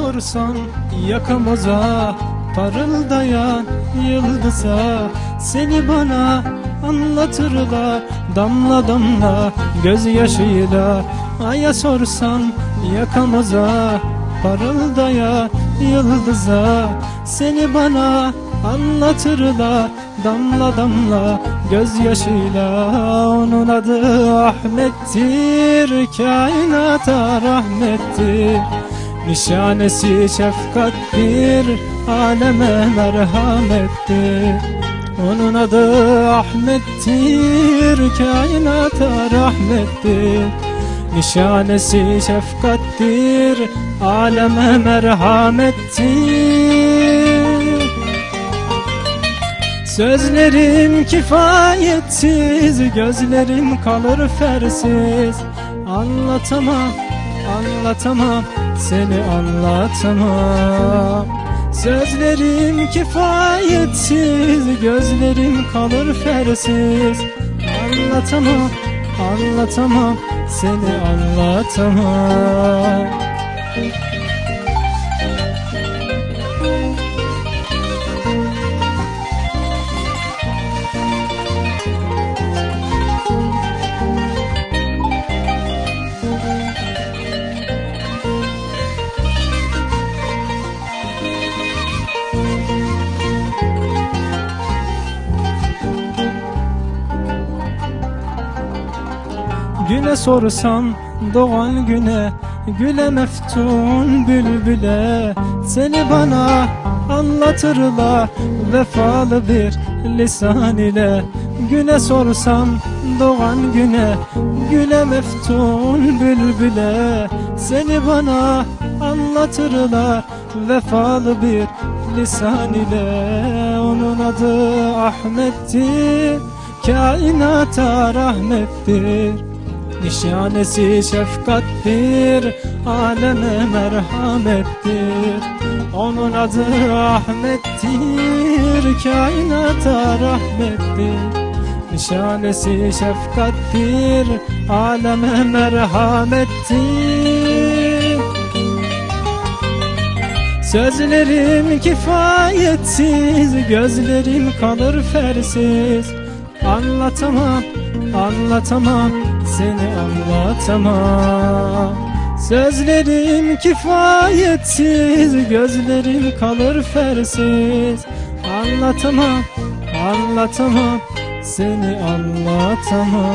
sorsan yakamıza Parıldayan yıldıza Seni bana anlatırlar Damla damla gözyaşıyla. Aya sorsan yakamıza Parıldayan yıldıza Seni bana anlatırlar Damla damla gözyaşıyla. Onun adı Ahmet'tir Kainata rahmettir Nişanesi şefkattir Aleme merhamettir. Onun adı Ahmet'tir Kainata rahmettir. Nişanesi şefkattir Aleme merhamettir. Sözlerim kifayetsiz Gözlerim kalır fersiz. Anlatamam, anlatamam Seni anlatamam. Sözlerim kifayetsiz Gözlerim kalır fersiz. Anlatamam, anlatamam Seni anlatamam Güne sorsam doğan güne Güle meftun bülbüle. Seni bana anlatırlar Vefalı bir lisan ile. Güne sorsam doğan güne Güle meftun bülbüle. Seni bana anlatırlar Vefalı bir lisan ile. Onun adı Ahmet'tir Kainata rahmettir Nişanesi şefkattir Aleme merhamettir. Onun adı Ahmet'tir Kainata rahmettir. Nişanesi şefkattir Aleme merhamettir. Sözlerim kifayetsiz Gözlerim kalır fersiz. Anlatamam, anlatamam Seni anlatamam. Sözlerim kifayetsiz Gözlerim kalır fersiz. Anlatamam, anlatamam Seni anlatamam